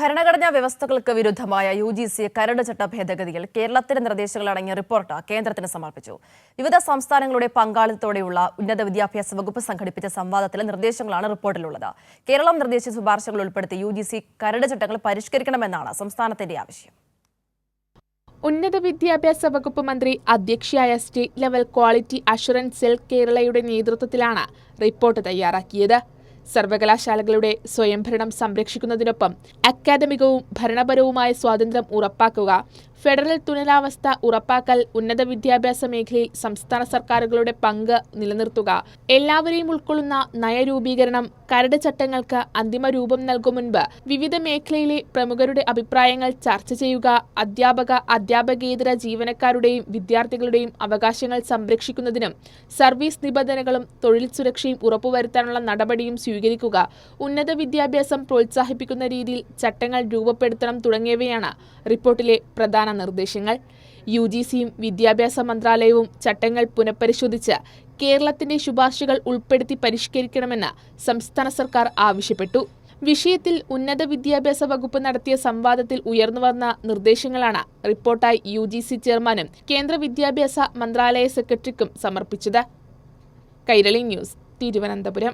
ഭരണഘടനാ വ്യവസ്ഥകൾക്ക് വിരുദ്ധമായ U G C കരട് ചട്ട ഭേദഗതിയിൽ കേരളത്തിന്റെ നിർദ്ദേശങ്ങൾ അടങ്ങിയ റിപ്പോർട്ട് കേന്ദ്രത്തിന് സമർപ്പിച്ചു. വിവിധ സംസ്ഥാനങ്ങളുടെ പങ്കാളിത്തത്തോടെയുള്ള ഉന്നത വിദ്യാഭ്യാസ വകുപ്പ് സംഘടിപ്പിച്ച സംവാദത്തിലെ നിർദ്ദേശങ്ങളാണ് റിപ്പോർട്ടിലുള്ളത്. കേരളം നിർദ്ദേശിച്ച ശുപാർശകൾ ഉൾപ്പെടുത്തി യു ജി സി കരട് ചട്ടങ്ങൾ പരിഷ്കരിക്കണമെന്നാണ് സംസ്ഥാനത്തിന്റെ ആവശ്യം. ഉന്നത വിദ്യാഭ്യാസ വകുപ്പ് മന്ത്രി അധ്യക്ഷയായ state level quality assurance cell കേരളയുടെ നേതൃത്വത്തിലാണ് റിപ്പോർട്ട് തയ്യാറാക്കിയത്. സർവകലാശാലകളുടെ സ്വയംഭരണം സംരക്ഷിക്കുന്നതിനൊപ്പം അക്കാദമികവും ഭരണപരവുമായ സ്വാതന്ത്ര്യം ഉറപ്പാക്കുക ഫെഡറൽ തുണലാവസ്ഥ ഉറപ്പാക്കൽ ഉന്നത വിദ്യാഭ്യാസ മേഖലയിൽ സംസ്ഥാന സർക്കാരുകളുടെ പങ്ക് നിലനിർത്തുക. എല്ലാവരെയും ഉൾക്കൊള്ളുന്ന നയരൂപീകരണം കരട് ചട്ടങ്ങൾക്ക് അന്തിമ രൂപം നൽകും മുൻപ് വിവിധ മേഖലയിലെ പ്രമുഖരുടെ അഭിപ്രായങ്ങൾ ചർച്ച ചെയ്യുക അധ്യാപക അധ്യാപകേതര ജീവനക്കാരുടെയും വിദ്യാർത്ഥികളുടെയും അവകാശങ്ങൾ സംരക്ഷിക്കുന്നതിനും സർവീസ് നിബന്ധനകളും തൊഴിൽ സുരക്ഷയും ഉറപ്പുവരുത്താനുള്ള നടപടിയും സ്വീകരിക്കുക ഉന്നത വിദ്യാഭ്യാസം പ്രോത്സാഹിപ്പിക്കുന്ന രീതിയിൽ ചട്ടങ്ങൾ രൂപപ്പെടുത്തണം തുടങ്ങിയവയാണ് റിപ്പോർട്ടിലെ പ്രധാന നിർദ്ദേശങ്ങൾ. യു ജി സിയും വിദ്യാഭ്യാസ മന്ത്രാലയവും ചട്ടങ്ങൾ പുനഃപരിശോധിച്ച് കേരളത്തിന്റെ ശുപാർശകൾ ഉൾപ്പെടുത്തി പരിഷ്കരിക്കണമെന്ന് സംസ്ഥാന സർക്കാർ ആവശ്യപ്പെട്ടു. വിഷയത്തിൽ ഉന്നത വിദ്യാഭ്യാസ വകുപ്പ് നടത്തിയ സംവാദത്തിൽ ഉയർന്നുവന്ന നിർദ്ദേശങ്ങളാണ് റിപ്പോർട്ടായി യു ജി സി ചെയർമാനും കേന്ദ്ര വിദ്യാഭ്യാസ മന്ത്രാലയ സെക്രട്ടറിക്കും സമർപ്പിച്ചത്. കൈരളി ന്യൂസ് തിരുവനന്തപുരം.